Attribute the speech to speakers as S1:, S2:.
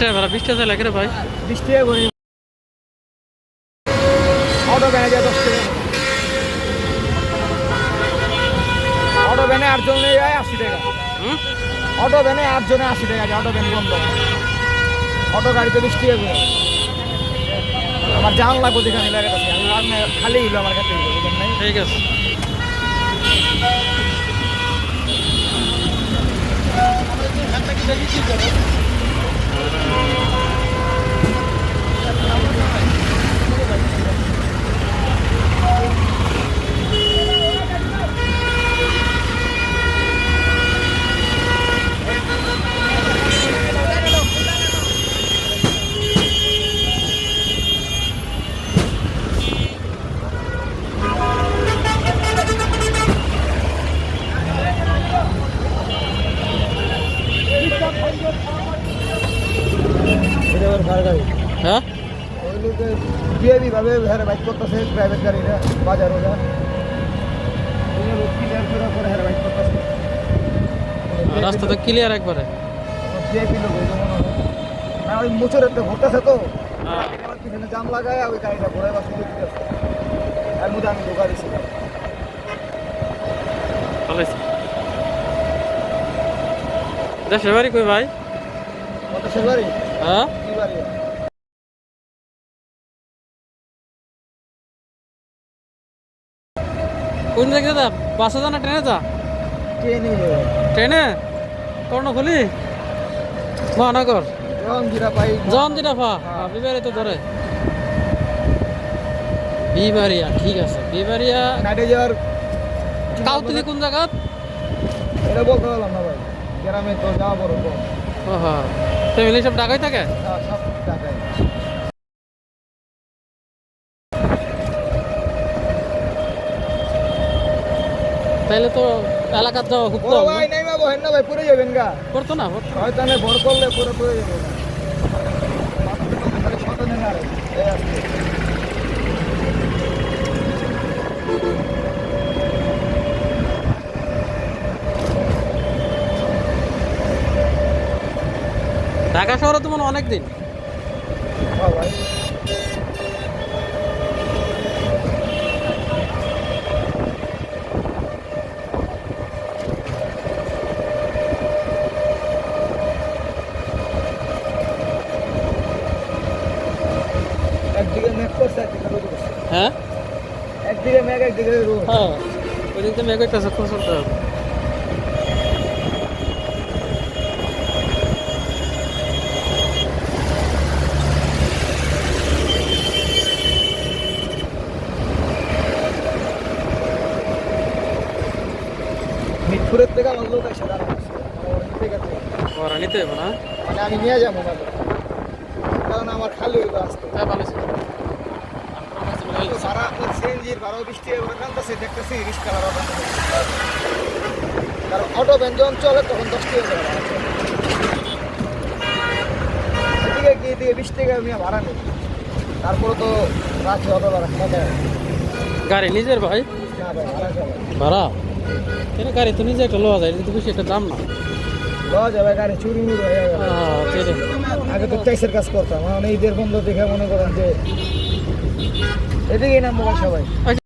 S1: টাকা ভাড়া বিশ টাকা লাগে রে ভাই।
S2: বিশ টাকা করে অটো ভ্যানে যায় দশ টাকা অটো ভ্যানে আটজনে যায় আশি টাকা। অটো ভ্যানে আটজনে আশি টাকা যায় অটো ভ্যান বন্ধ। অটো গাড়িতে বিশ টাকা করে আমার জান লাগবে যেখানে লাগাতেছি আমি খালি হইল আমার কাছে।
S1: ঠিক আছে।
S2: এটা আবার ভাড়া গাড়ি
S1: হ্যাঁ?
S2: ভাবে হ্যাঁ বাইক করতেছে প্রাইভেট গাড়িরা বাজার ওরা।
S1: রাস্তা তো ক্লিয়ার একবারে।
S2: না ওই মুচুরের তো ঘুরতেছে তো।
S1: হ্যাঁ।
S2: পিছনে জাম লাগায় ওই গাড়িটা ঘোরায় আর মধ্যে আমি ঢোকা দিছি।
S1: ভালো হয়েছে। দেশের বাড়ি কই ভাই?
S2: বাড়ি?
S1: হ্যাঁ? কোন জায়গায় যা? বাসে যা না ট্রেনে যা?
S2: ট্রেনে।
S1: ট্রেনে? কর্ণফুলি মহানগর। জন দিনাফা বিবারি তো ধরে। বিবারিয়া ঠিক আছে। বিবারিয়া
S2: নাইটে যাওয়ার
S1: কাউতলি কোন জায়গা
S2: এটা বলতে পারলাম না ভাই। গ্রামে তো যাওয়া বড়
S1: হ্যাঁ ফ্যামিলি সব ঢাকায় থাকে?
S2: হ্যাঁ, সব টাকায়
S1: তাইলে তো এলাকার যাওয়া খুব কম
S2: ভাই নাই মা বহেন না ভাই পুরে যাবেন গা
S1: করতো না।
S2: হয়তো না বড় করলে পুরো পুরে যাবে খালি শত নেই আর এই আসছে।
S1: ঢাকা শহরে তো মনে হয় অনেক দিন
S2: হ্যাঁ ভাই একদিকে মেঘ করছে একদিকে রোদ করছে
S1: হ্যাঁ?
S2: একদিকে মেঘ একদিকে রোদ।
S1: হ্যাঁ। ওই দিক মেঘ হইতেছে খুব সুন্দর
S2: মিটফুরের থেকে আমার লোক
S1: ওরা নিতে হবে না?
S2: মানে আমি নিয়ে যাব কারণ আমার খালি হইল আসতে
S1: হ্যাঁ ভালো ছিল।
S2: সারা সিএনজির বৃষ্টি দেখতেছি রিক্সা ভাড়া কারণ অটো চলে তখন দশ টাকা। এদিকে বিশ টাকা আমি ভাড়া নেই। তারপরে তো অটো ভাড়া
S1: গাড়ি নিজের ভাই?
S2: ভাড়া
S1: কেন গাড়ি তো নিজে একটা লোয়া যায় বেশি একটা দাম না।
S2: লওয়া যাবে গাড়ি চুরি হয়ে
S1: হ্যাঁ
S2: আগে তো ট্যাক্সের কাজ করতাম এখন ঈদের বন্ধ দেখে মনে করেন যে এদিকেই নামবো সবাই।